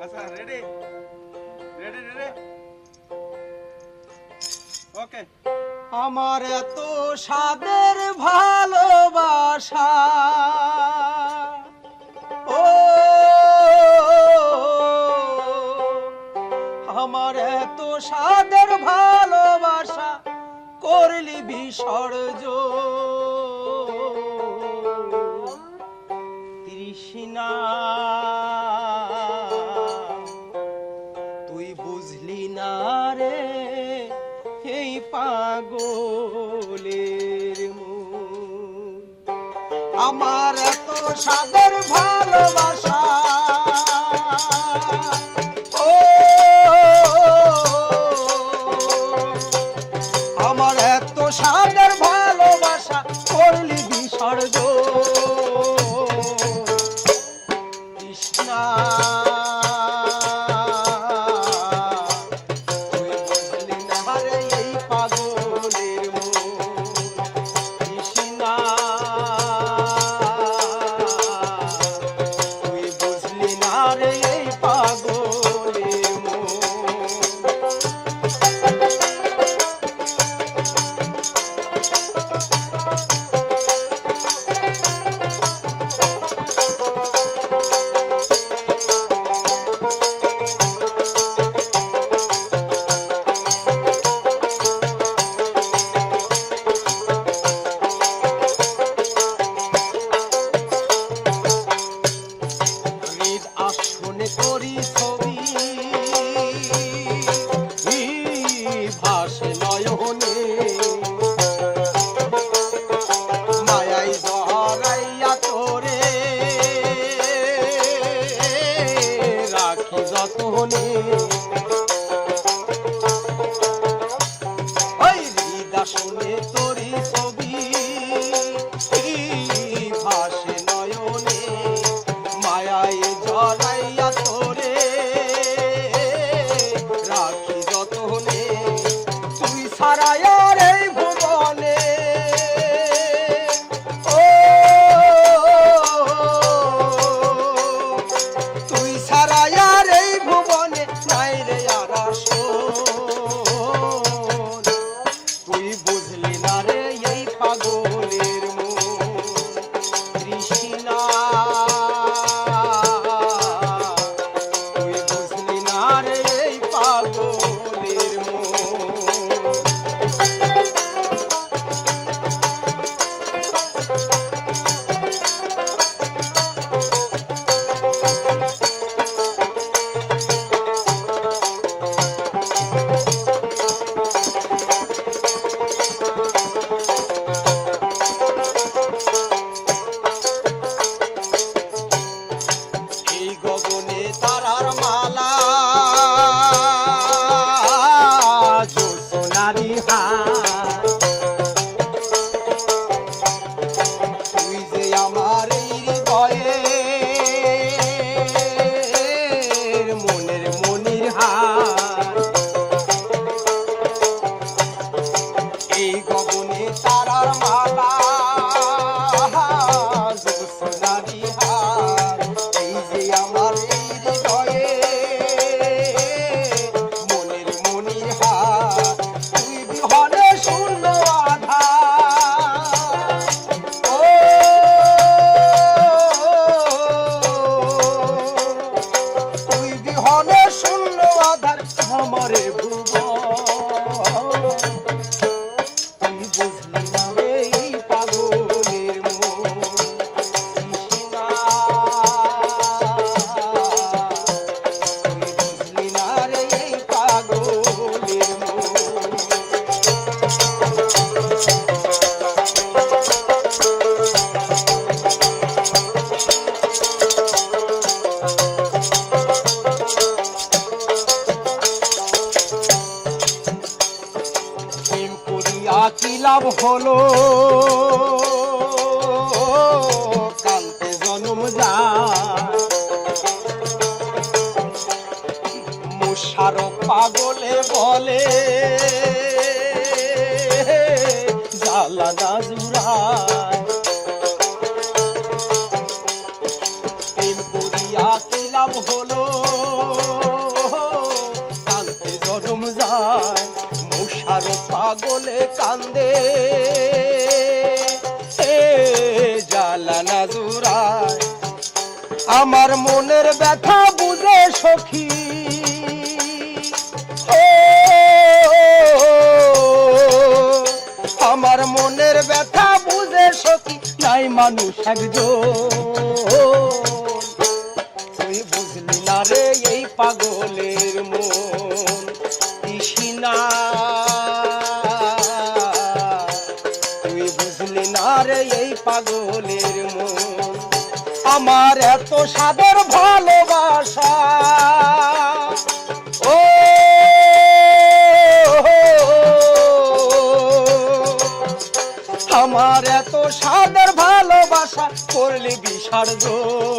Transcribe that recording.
Hasan ready ready ready okay আমার এত সাদের ভালোবাসা। ও, আমার এত সাদের ভালোবাসা। করলি বিসর্জন। পারলি না রে, এই পাগলের আমার এত সাদের ভালোবাসা। আমার এত সাদের ভালোবাসা, করলি বিসর্জন পাইলে না রে এই পাগলে Hare লাভ হলো। কান্তে জনম যা মুশারো পাগলে বলে জালা নাজুরায় হলো? কান্তে জনম যায়। পাগলে কান্দে। জালানা জ্বালানা আমার মনের ব্যথা বুঝে সখী। আমার মনের ব্যথা বুঝে সখী। নাই মানুষ একজন। তুই বুঝলি না রে এই পাগলের বুঝলি না রে এই পাগলের মন। আমার এত সাদর ভালোবাসা। ও আমার এত সাদর ভালোবাসা করলি বিসর্জন